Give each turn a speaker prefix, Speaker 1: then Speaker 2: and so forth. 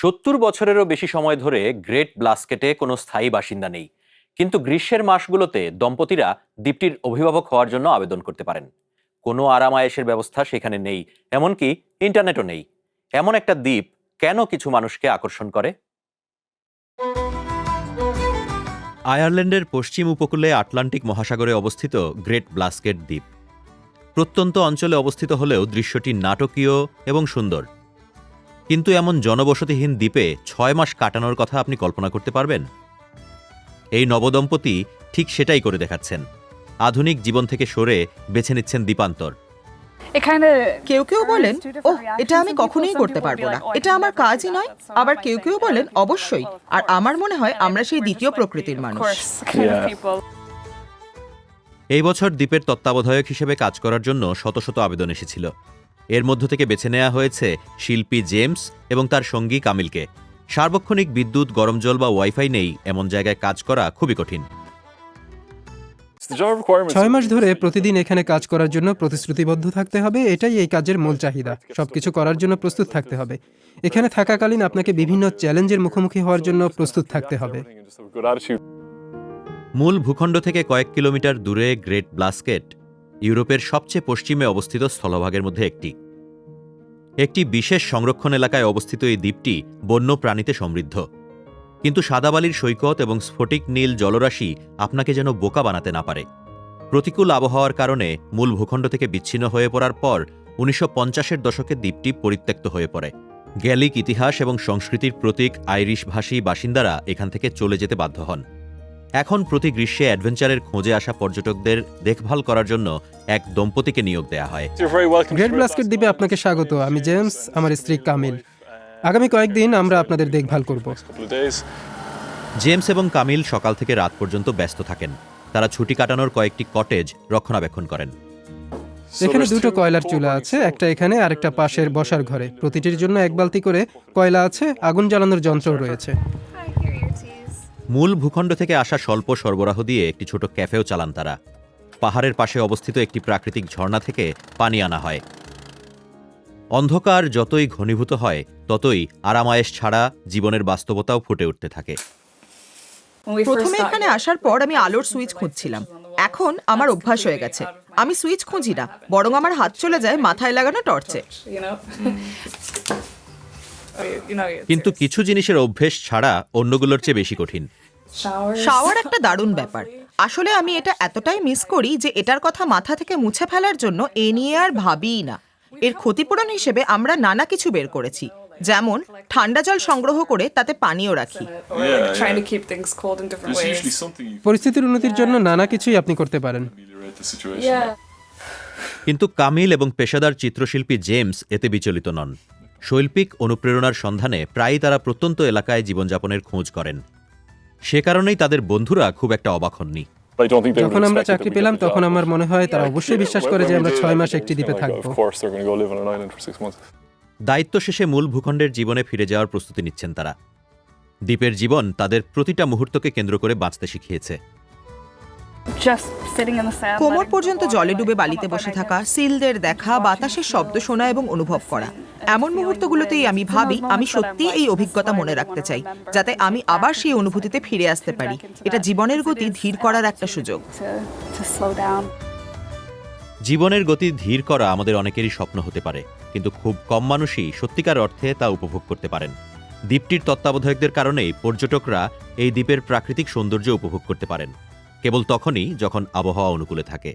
Speaker 1: সত্তর বছরেরও বেশি সময় ধরে গ্রেট ব্লাস্কেটে কোনো স্থায়ী বাসিন্দা নেই। কিন্তু গ্রীষ্মের মাসগুলোতে দম্পতিরা দ্বীপটির অভিভাবক হওয়ার জন্য আবেদন করতে পারেন। কোনো আরামায়েশের ব্যবস্থা সেখানে নেই, এমনকি ইন্টারনেটও নেই। এমন একটা দ্বীপ কেন কিছু মানুষকে আকর্ষণ করে? আয়ারল্যান্ডের পশ্চিম উপকূলে আটলান্টিক মহাসাগরে অবস্থিত গ্রেট ব্লাস্কেট দ্বীপ। প্রত্যন্ত অঞ্চলে অবস্থিত হলেও দৃশ্যটি নাটকীয় এবং সুন্দর। কিন্তু এমন জনবসতিহীন দ্বীপে ছয় মাস কাটানোর কথা আপনি কল্পনা করতে পারবেন? এই নবদম্পতি ঠিক সেটাই করে দেখাচ্ছেন। আধুনিক জীবন থেকে সরে বেছে নিচ্ছেন দ্বীপান্তর।
Speaker 2: কেউ কেউ বলেন ও এটা আমি কখনোই করতে পারব না। এটা আমার কাজই নয়। আবার কেউ কেউ বলেন অবশ্যই। আর আমার মনে হয় আমরা সেই দ্বিতীয় প্রকৃতির মানুষ।
Speaker 1: এই বছর দ্বীপের তত্ত্বাবধায়ক হিসেবে কাজ করার জন্য শত শত আবেদন এসেছিল। এর মধ্য থেকে বেছে নেওয়া হয়েছে শিল্পী জেমস এবং তার সঙ্গী কামিলকে। সার্বক্ষণিক বিদ্যুৎ গরম জল বা ওয়াইফাই নেই এমন জায়গায় কাজ করা খুবই কঠিন।
Speaker 3: ছয় মাস ধরে প্রতিদিন এখানে কাজ করার জন্য প্রতিশ্রুতিবদ্ধ থাকতে হবে এটাই এই কাজের মূল চাহিদা। সবকিছু করার জন্য প্রস্তুত থাকতে হবে। এখানে থাকাকালীন আপনাকে বিভিন্ন চ্যালেঞ্জের মুখোমুখি হওয়ার জন্য প্রস্তুত থাকতে হবে।
Speaker 1: মূল ভূখণ্ড থেকে কয়েক কিলোমিটার দূরে গ্রেট ব্লাস্কেট ইউরোপের সবচেয়ে পশ্চিমে অবস্থিত স্থলভাগের মধ্যে একটি। একটি বিশেষ সংরক্ষণ এলাকায় অবস্থিত এই দ্বীপটি বন্য প্রাণীতে সমৃদ্ধ। কিন্তু সাদাবালির সৈকত এবং স্ফটিক নীল জলরাশি আপনাকে যেন বোকা বানাতে না পারে। প্রতিকূল আবহাওয়ার কারণে মূল ভূখণ্ড থেকে বিচ্ছিন্ন হয়ে পড়ার পর উনিশশো পঞ্চাশের দশকে দ্বীপটি পরিত্যক্ত হয়ে পড়ে। গ্যালিক ইতিহাস এবং সংস্কৃতির প্রতীক আইরিশ ভাষী বাসিন্দারা এখান থেকে চলে যেতে বাধ্য হন। এখন প্রতি গ্রীষ্মে অ্যাডভেঞ্চারের খোঁজে আসা পর্যটকদের দেখভাল করার জন্য এক দম্পতিকে নিয়োগ দেওয়া হয়।
Speaker 3: গ্রেট ব্লাস্কেট দ্বীপে আপনাকে স্বাগত। আমি জেমস আমার স্ত্রী কামিল। আগামী কয়েকদিন আমরা আপনাদের দেখভাল করব।
Speaker 1: জেমস এবং কামিল সকাল থেকে রাত পর্যন্ত ব্যস্ত থাকেন। তারা ছুটি কাটানোর কয়েকটি কটেজ রক্ষণাবেক্ষণ করেন।
Speaker 3: এখানে দুটো কয়লার চুলা আছে একটা এখানে আর একটা পাশের বসার ঘরে। প্রতিটির জন্য এক বালতি করে কয়লা আছে আগুন জ্বালানোর যন্ত্র রয়েছে।
Speaker 1: মূল ভূখণ্ড থেকে আসা স্বল্প সরবরাহ দিয়ে একটি ছোট ক্যাফেও চালান তারা। পাহাড়ের পাশে অবস্থিত একটি প্রাকৃতিক ঝর্ণা থেকে পানি আনা হয়। অন্ধকার যতই ঘনীভূত হয় ততই আরামায়েশ ছাড়া জীবনের বাস্তবতাও ফুটে উঠতে থাকে।
Speaker 2: প্রথমে এখানে আসার পর আমি আলোর সুইচ খুঁজছিলাম। এখন আমার অভ্যাস হয়ে গেছে। আমি সুইচ খুঁজি না বরং আমার হাত চলে যায় মাথায় লাগানো টর্চে।
Speaker 1: কিন্তু কিছু জিনিসের অভ্যেস ছাড়া অন্যগুলোর চেয়ে বেশি কঠিন।
Speaker 2: শাওয়ার একটা দারুণ ব্যাপার। আসলে আমি এটা এতটাই মিস করি যে এটার কথা মাথা থেকে মুছে ফেলার জন্য এ নিয়ে আর ভাবিই না। এর ক্ষতিপূরণ হিসেবে আমরা নানা কিছু বের করেছি। যেমন ঠান্ডা জল সংগ্রহ করে তাতে পানিও রাখি।
Speaker 3: পরিস্থিতির উন্নতির জন্য নানা কিছুই আপনি করতে পারেন.
Speaker 1: কিন্তু কামিল এবং পেশাদার চিত্রশিল্পী জেমস এতে বিচলিত নন। শৈল্পিক অনুপ্রেরণার সন্ধানে প্রায়ই তারা প্রত্যন্ত এলাকায় জীবনযাপনের খোঁজ করেন। সে কারণেই তাদের বন্ধুরা খুব একটা অবাক হননি।
Speaker 3: যখন আমরা চাকরি পেলাম তখন আমার মনে হয় তারা অবশ্যই বিশ্বাস করে যে আমরা ছয় মাস একটি দ্বীপে থাকব.
Speaker 1: দায়িত্ব শেষে মূল ভূখণ্ডের জীবনে ফিরে যাওয়ার প্রস্তুতি নিচ্ছেন তারা। দ্বীপের জীবন তাদের প্রতিটা মুহূর্তকে কেন্দ্র করে বাঁচতে শিখিয়েছে.
Speaker 2: কোমর পর্যন্ত জলে ডুবে বালিতে বসে থাকা সিলদের দেখা বাতাসের শব্দ শোনা এবং অনুভব করা। এমন মুহূর্তগুলোতেই আমি ভাবি, আমি সত্যি এই অভিজ্ঞতা মনে রাখতে চাই, যাতে আমি আবার সেই অনুভূতিতে ফিরে আসতে পারি। এটা জীবনের গতি ধীর করার একটা সুযোগ.
Speaker 1: জীবনের গতি ধীর করা আমাদের অনেকেরই স্বপ্ন হতে পারে, কিন্তু খুব কম মানুষই সত্যিকার অর্থে তা উপভোগ করতে পারেন। দ্বীপটির তত্ত্বাবধায়কদের কারণেই পর্যটকরা এই দ্বীপের প্রাকৃতিক সৌন্দর্য উপভোগ করতে পারেন। কেবল তখনই যখন আবহাওয়া অনুকূলে থাকে।